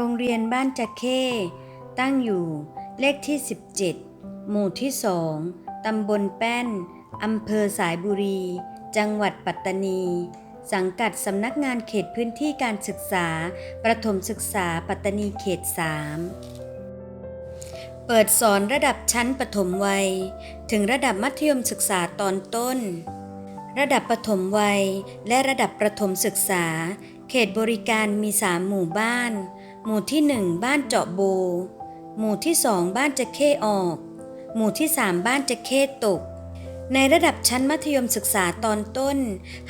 โรงเรียนบ้านจะเข้ตั้งอยู่เลขที่ 17 หมู่ที่2ตำบลแป้น อำเภอสายบุรี จังหวัดปัตตานี สังกัดสำนักงานเขตพื้นที่การศึกษา ประถมศึกษาปัตตานีเขต 3 เปิดสอนระดับชั้นประถมวัย ถึงระดับมัธยมศึกษาตอนต้น ระดับประถมวัย และระดับประถมศึกษา เขตบริการมี 3 หมู่บ้าน หมู่ที่1บ้านเจาะโบ หมู่ที่2บ้านจะเข้ออก หมู่ที่3บ้านจะเข้ตก ในระดับชั้นมัธยมศึกษาตอนต้น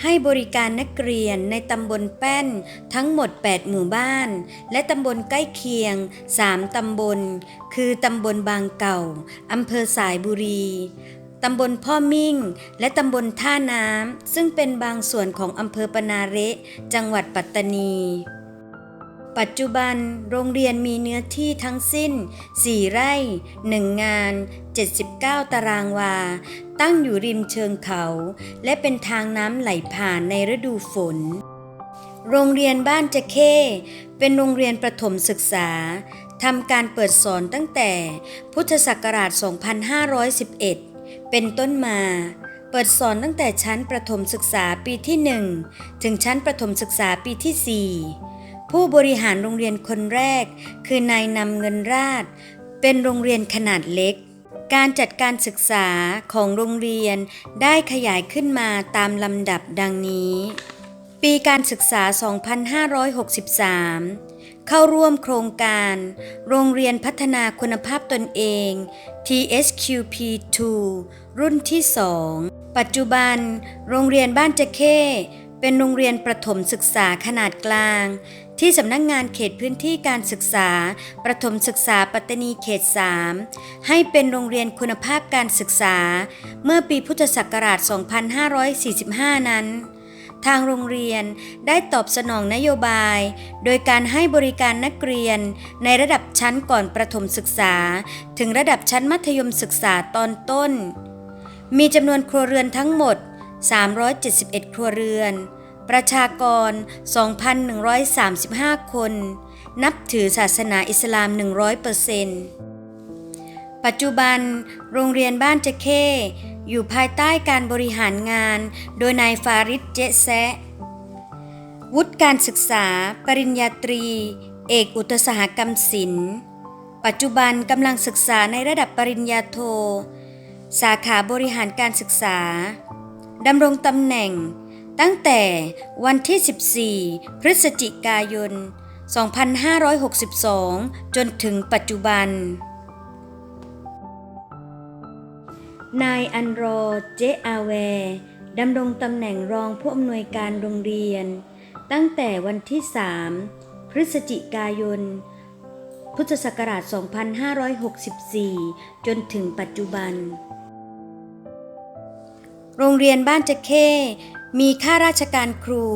ให้บริการนักเรียนในตำบลแป้นทั้งหมด 8 หมู่บ้าน และตำบลใกล้เคียง 3 ตำบล คือตำบลบางเก่าอำเภอสายบุรีตำบลพ่อมิ่ง และตำบลท่าน้ำซึ่งเป็นบางส่วนของอำเภอปนาเระจังหวัดปัตตานี ปัจจุบันโรงเรียนมีเนื้อที่ทั้งสิ้น 4 ไร่ 1 งาน 79 ตารางวา ตั้งอยู่ริมเชิงเขา และเป็นทางน้ำไหลผ่านในฤดูฝน โรงเรียนบ้านจะเข้เป็นโรงเรียนประถมศึกษาทำการเปิดสอนตั้งแต่พุทธศักราช 2511 เป็นต้นมา เปิดสอนตั้งแต่ชั้นประถมศึกษาปีที่ 1 ถึงชั้นประถมศึกษาปีที่ 4 ผู้บริหารโรงเรียนคนแรก คือนายนำเงินราช เป็นโรงเรียนขนาดเล็ก การจัดการศึกษาของโรงเรียนได้ขยายขึ้นมาตามลำดับดังนี้ ปีการศึกษา 2563 เข้าร่วมโครงการ โรงเรียนพัฒนาคุณภาพตนเอง TSQP2 รุ่นที่ 2 ปัจจุบัน โรงเรียนบ้านจะเข้เป็นโรงเรียนประถมศึกษาขนาดกลาง ที่สำนักงงานเขตพื้นที่การศึกษา ประถมศึกษาปัตตานีเขต 3 ให้เป็นโรงเรียนคุณภาพการศึกษา เมื่อปีพุทธศักราช 2545 นั้น ทางโรงเรียนได้ตอบสนองนโยบาย โดยการให้บริการนักเรียนในระดับชั้นก่อนประถมศึกษา ถึงระดับชั้นมัธยมศึกษาตอนต้น มีจำนวนครัวเรือนทั้งหมด 371 ครัวเรือน ประชากร 2,135 คน นับถือศาสนาอิสลาม 100%ปัจจุบันโรงเรียนบ้านจะเข้ อยู่ภายใต้การบริหารงาน โดยนายฟาริดเจแซะ วุฒิการศึกษา ปริญญาตรี เอกอุตสาหกรรมศิลป์ ปัจจุบันกำลังศึกษาในระดับปริญญาโท สาขาบริหารการศึกษาดำรงตำแหน่ง ตั้งแต่วันที่ 14 พฤศจิกายน 2562 จนถึงปัจจุบัน นายอันโรเจอาแวร์ดำรงตำแหน่งรองผู้อำนวยการโรงเรียน ตั้งแต่วันที่ 3 พฤศจิกายน พุทธศักราช 2564 จนถึงปัจจุบัน โรงเรียนบ้านจะเข้ มีข้าราชการครู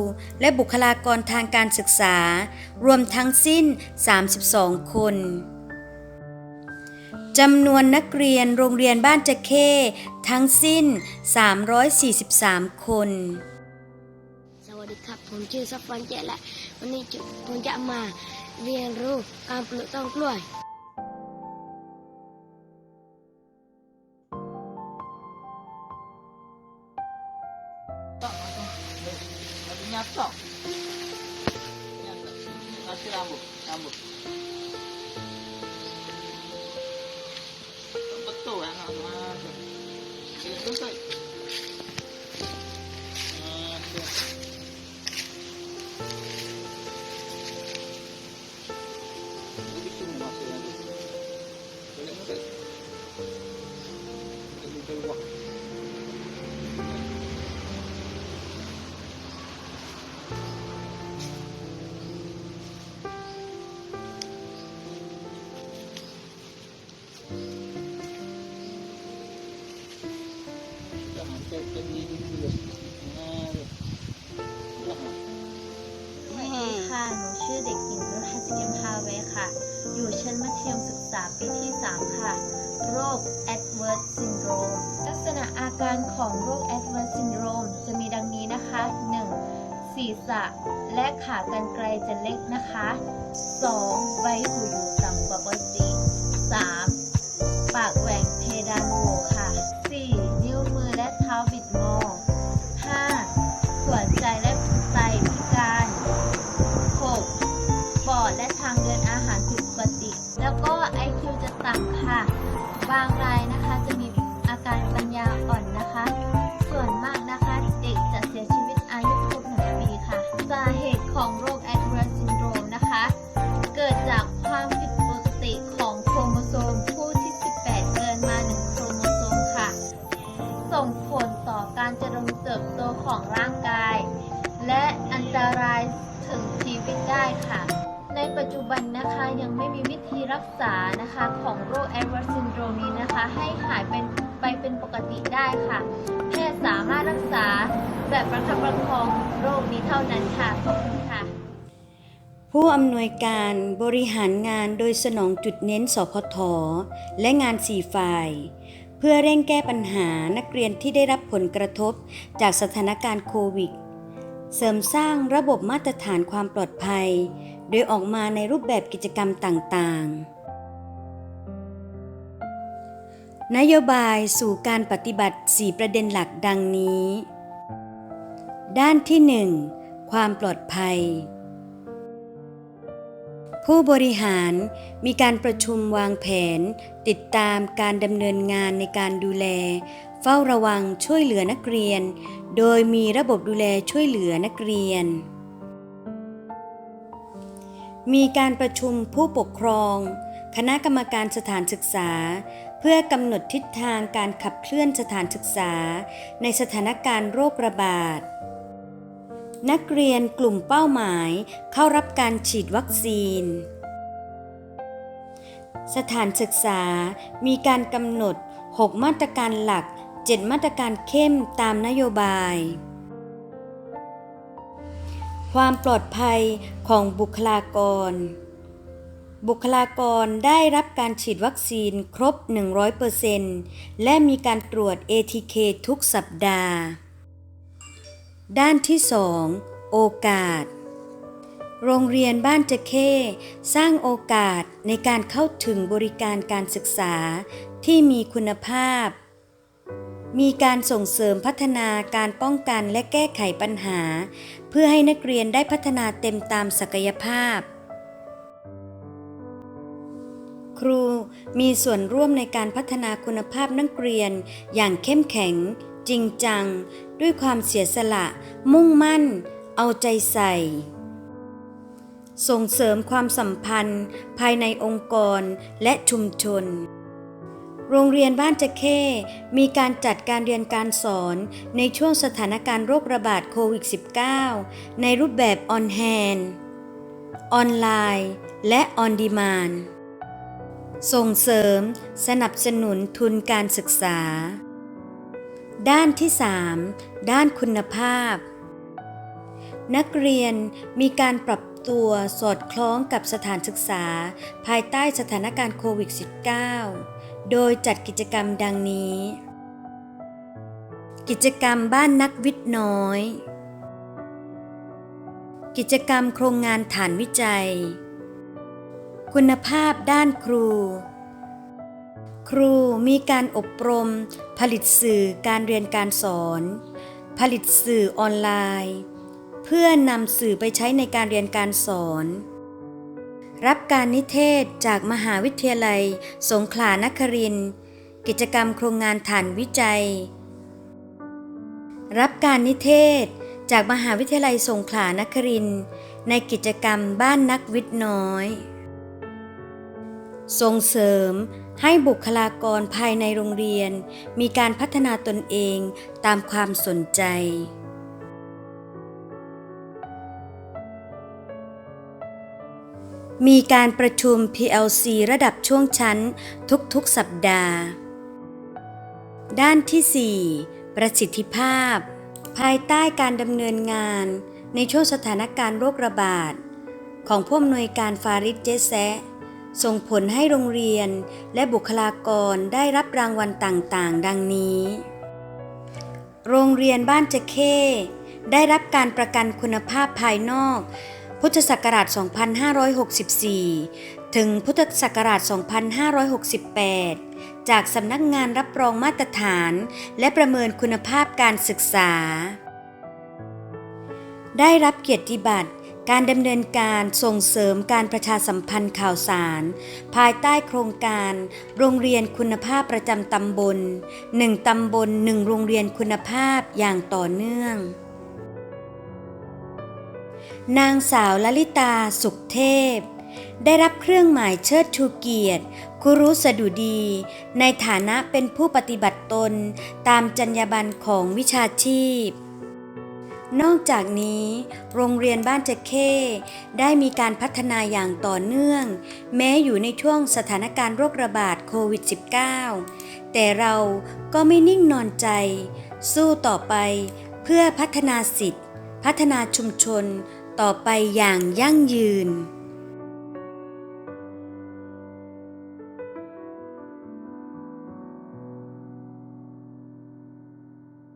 และบุคลากรทางการศึกษา รวมทั้งสิ้น 32 คนจำนวนนักเรียนโรงเรียนบ้านจะเข้ทั้งสิ้น 343 คน สวัสดีครับ ผมชื่อซัฟฟันเจและ วันนี้ผมจะมาเรียนรู้การปลูกต้นกล้วย ください。 โรค Edward Syndrome ลักษณะอาการของโรค Edward Syndrome จะมีดังนี้นะคะ 1. ศีรษะและขากรรไกรจะเล็กนะคะ 2. ใบหูอยู่ต่ำกว่าปกติ 3. ปากแหว่ง ค่ะ แพทย์สามารถรักษาแบบประคับประคองโรคนี้เท่านั้นค่ะ ขอบคุณค่ะ ผู้อำนวยการบริหารงานโดยสนองจุดเน้นสพท และงานสี่ฝ่าย เพื่อเร่งแก้ปัญหานักเรียนที่ได้รับผลกระทบจากสถานการณ์โควิดเสริมสร้างระบบมาตรฐานความปลอดภัย โดยออกมาในรูปแบบกิจกรรมต่างๆ นโยบายสู่การปฏิบัติ 4 ประเด็นหลักดังนี้ ด้านที่ 1 ความปลอดภัย ผู้บริหารมีการประชุมวางแผน ติดตามการดำเนินงานในการดูแล เฝ้าระวังช่วยเหลือนักเรียน โดยมีระบบดูแลช่วยเหลือนักเรียน มีการประชุมผู้ปกครอง คณะกรรมการสถานศึกษา พื่อกำหนดทิศทางการขับเคลื่อนสถานศึกษา ในสถานการณ์โรคระบาด นักเรียนกลุ่มเป้าหมายเข้ารับการฉีดวัคซีน สถานศึกษามีการกำหนด 6 มาตรการหลัก 7 มาตรการเข้มตามนโยบาย ความปลอดภัยของบุคลากร บุคลากรได้รับการฉีดวัคซีนครบ 100%และมีการตรวจ ATK ทุกสัปดาห์ ด้านที่ 2 โอกาส โรงเรียนบ้านจะเข้สร้างโอกาสในการเข้าถึงบริการการศึกษาที่มีคุณภาพ มีการส่งเสริมพัฒนาการป้องกันและแก้ไขปัญหา เพื่อให้นักเรียนได้พัฒนาเต็มตามศักยภาพ ครูมีส่วนร่วมในการพัฒนาคุณภาพนักเรียน อย่างเข้มแข็ง จริงจัง ด้วยความเสียสละ มุ่งมั่น เอาใจใส่ ส่งเสริมความสัมพันธ์ ภายในองค์กรและชุมชน โรงเรียนบ้านจะเข้มีการจัดการเรียนการสอนในช่วงสถานการณ์โรคระบาดโควิด -19 ในรูปแบบออนแฮนออนไลน์ และออนดีมาน ส่งเสริม สนับสนุนทุนการศึกษา ด้านที่ 3 ด้านคุณภาพ นักเรียนมีการปรับตัวสอดคล้องกับสถานศึกษา ภายใต้สถานการณ์โควิด -19 โดยจัดกิจกรรมดังนี้ กิจกรรมบ้านนักวิทย์น้อย กิจกรรมโครงงานฐานวิจัย คุณภาพด้านครู ครูมีการอบรม ผลิตสื่อการเรียนการสอน ผลิตสื่อออนไลน์ เพื่อนำสื่อไปใช้ในการเรียนการสอน รับการนิเทศจากมหาวิทยาลัย สงขลานครินทร์กิจกรรมโครงงานฐานวิจัย รับการนิเทศจากมหาวิทยาลัยสงขลานครินทร์ในกิจกรรมบ้านนักวิทย์น้อย ส่งเสริมให้บุคลากรภายในโรงเรียน มีการพัฒนาตนเองตามความสนใจ มีการประชุม PLC ระดับช่วงชั้นทุกๆสัปดาห์ ด้านที่ 4 ประสิทธิภาพ ภายใต้การดำเนินงานในช่วงสถานการณ์โรคระบาด ของผู้อำนวยการฟาริดเจแซะ ส่งผลให้โรงเรียนและบุคลากรได้รับรางวัลต่างๆ ดังนี้ โรงเรียนบ้านจะเข้ ได้รับการประกันคุณภาพภายนอก พุทธศักราช 2564 ถึงพุทธศักราช 2568 จากสำนักงานรับรองมาตรฐาน และประเมินคุณภาพการศึกษา ได้รับเกียรติบัตร การดำเนินการส่งเสริมการประชาสัมพันธ์ข่าวสาร ภายใต้โครงการ โรงเรียนคุณภาพประจำตำบล 1 ตำบล 1 โรงเรียนคุณภาพอย่างต่อเนื่อง นางสาวลลิตาสุขเทพ ได้รับเครื่องหมายเชิดชูเกียรติคุรุสดุดี ในฐานะเป็นผู้ปฏิบัติตนตามจรรยาบรรณของวิชาชีพ นอกจากนี้ โรงเรียนบ้านจะเข้ได้มีการพัฒนาอย่างต่อเนื่อง แม้อยู่ในช่วงสถานการณ์โรคระบาดโควิด -19 แต่เราก็ไม่นิ่งนอนใจ สู้ต่อไปเพื่อพัฒนาสิทธิ์พัฒนาชุมชนต่อไปอย่างยั่งยืน